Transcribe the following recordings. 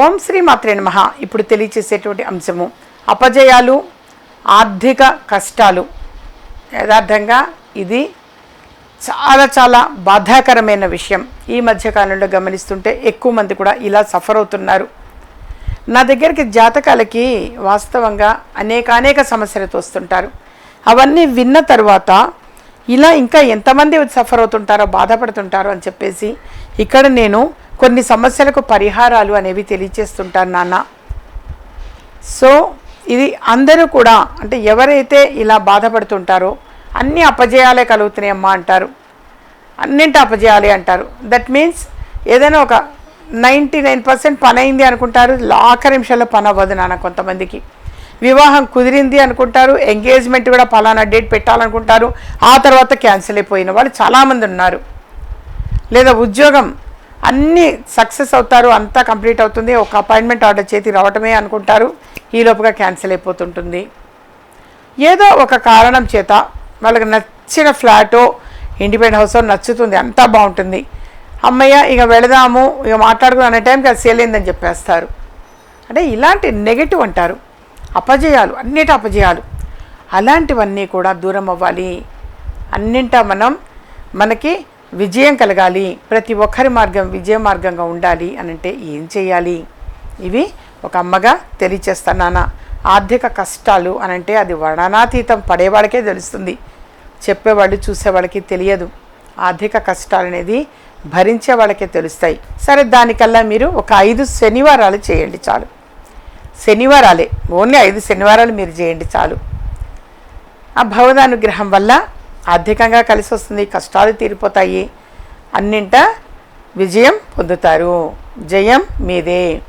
ఓం శ్రీ మాత్రే నమ. ఇప్పుడు తెలియచేసేటువంటి అంశము అపజయాలు ఆర్థిక కష్టాలు. యథార్థంగా ఇది చాలా చాలా బాధాకరమైన విషయం. ఈ మధ్యకాలంలో గమనిస్తుంటే ఎక్కువ మంది కూడా ఇలా సఫర్ అవుతున్నారు. నా దగ్గరికి జాతకాలకి వాస్తవంగా అనేకానేక సమస్యలతో వస్తుంటారు. అవన్నీ విన్న తర్వాత ఇలా ఇంకా ఎంతమంది సఫర్ అవుతుంటారో బాధపడుతుంటారో అని చెప్పేసి ఇక్కడ నేను కొన్ని సమస్యలకు పరిహారాలు అనేవి తెలియచేస్తుంటారు నాన్న. సో ఇది అందరూ కూడా అంటే ఎవరైతే ఇలా బాధపడుతుంటారో అన్ని అపజయాలే కలుగుతున్నాయి అమ్మా అంటారు. అన్నింటి అపజయాలే అంటారు. దట్ మీన్స్ ఏదైనా ఒక నైంటీ నైన్ పర్సెంట్ పని అయింది అనుకుంటారు ఆఖరి నిమిషాల్లో పని అవ్వదు నాన్న కొంతమందికి. వివాహం కుదిరింది అనుకుంటారు ఎంగేజ్మెంట్ కూడా పలానా డేట్ పెట్టాలనుకుంటారు ఆ తర్వాత క్యాన్సిల్ అయిపోయిన వాళ్ళు చాలామంది ఉన్నారు. లేదా ఉద్యోగం అన్నీ సక్సెస్ అవుతారు అంతా కంప్లీట్ అవుతుంది. ఒక అపాయింట్మెంట్ ఆర్డర్ చేతి రావటమే అనుకుంటారు. ఈ లోపుగా క్యాన్సిల్ అయిపోతుంటుంది. ఏదో ఒక కారణం చేత వాళ్ళకి నచ్చిన ఫ్లాటో ఇండిపెండెంట్ హౌస్ నచ్చుతుంది. అంతా బాగుంటుంది. అమ్మయ్య ఇక వెళదాము ఇక మాట్లాడుకుని అనే టైంకి అది సేల్ అయిందని చెప్పేస్తారు. అంటే ఇలాంటి నెగటివ్ అంటారు. అపజయాలు అన్నిటి అపజయాలు. అలాంటివన్నీ కూడా దూరం అవ్వాలి. అన్నింటా మనం మనకి విజయం కలగాలి. ప్రతి ఒక్కరి మార్గం విజయ మార్గంగా ఉండాలి అనంటే ఏం చేయాలి? ఇవి ఒక అమ్మగా తెలియచేస్తానా ఆర్థిక కష్టాలు అనంటే అది వర్ణనాతీతం పడేవాడికే తెలుస్తుంది. చెప్పేవాళ్ళు చూసేవాళ్ళకి తెలియదు. ఆర్థిక కష్టాలు అనేది భరించే వాళ్ళకే తెలుస్తాయి. సరే దానికల్లా మీరు ఒక ఐదు శనివారాలు చేయండి చాలు. శనివారాలే ఓన్లీ ఐదు శనివారాలు మీరు చేయండి చాలు. ఆ భగవదానుగ్రహం వల్ల ఆర్థికంగా కలిసి వస్తుంది కష్టాలు తీరిపోతాయి. అన్నింట విజయం పొందుతారు. జయం మీదే.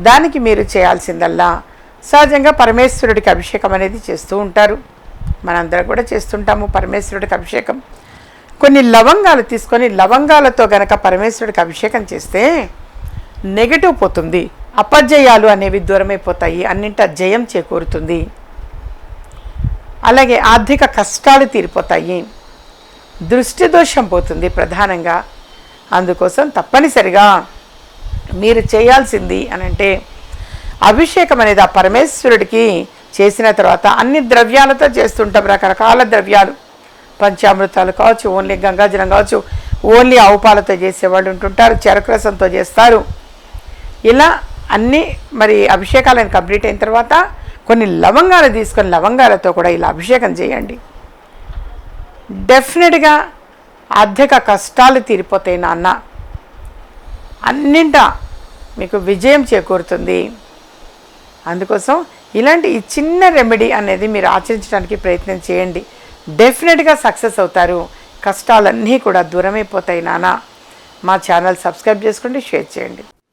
దానికి మీరు చేయాల్సిందల్లా సహజంగా పరమేశ్వరుడికి అభిషేకం అనేది చేస్తూ ఉంటారు. మనందరం కూడా చేస్తుంటాము పరమేశ్వరుడికి అభిషేకం. కొన్ని లవంగాలు తీసుకొని లవంగాలతో గనక పరమేశ్వరుడికి అభిషేకం చేస్తే నెగటివ్ పోతుంది. అపజయాలు అనేవి దూరమైపోతాయి. అన్నింట జయం చేకూరుతుంది. అలాగే ఆర్థిక కష్టాలు తీరిపోతాయి. దృష్టి దోషం పోతుంది ప్రధానంగా. అందుకోసం తప్పనిసరిగా మీరు చేయాల్సింది అనంటే అభిషేకం అనేది ఆ పరమేశ్వరుడికి చేసిన తర్వాత అన్ని ద్రవ్యాలతో చేస్తుంటాం రకరకాల ద్రవ్యాలు. పంచామృతాలు కావచ్చు ఓన్లీ గంగాజలం కావచ్చు ఓన్లీ ఆవుపాలతో చేసేవాళ్ళు ఉంటుంటారు చెరకు రసంతో చేస్తారు. ఇలా అన్ని మరి అభిషేకాలను కంప్లీట్ అయిన తర్వాత కొన్ని లవంగాలు తీసుకొని లవంగాలతో కూడా ఇలా అభిషేకం చేయండి. డెఫినెట్గా ఆర్థిక కష్టాలు తీరిపోతాయి నాన్న అన్నింట మీకు విజయం చేకూరుతుంది. అందుకోసం ఇలాంటి ఈ చిన్న రెమెడీ అనేది మీరు ఆచరించడానికి ప్రయత్నం చేయండి. డెఫినెట్గా సక్సెస్ అవుతారు. కష్టాలన్నీ కూడా దూరమైపోతాయి నాన్న. మా ఛానల్ సబ్స్క్రైబ్ చేసుకోండి షేర్ చేయండి.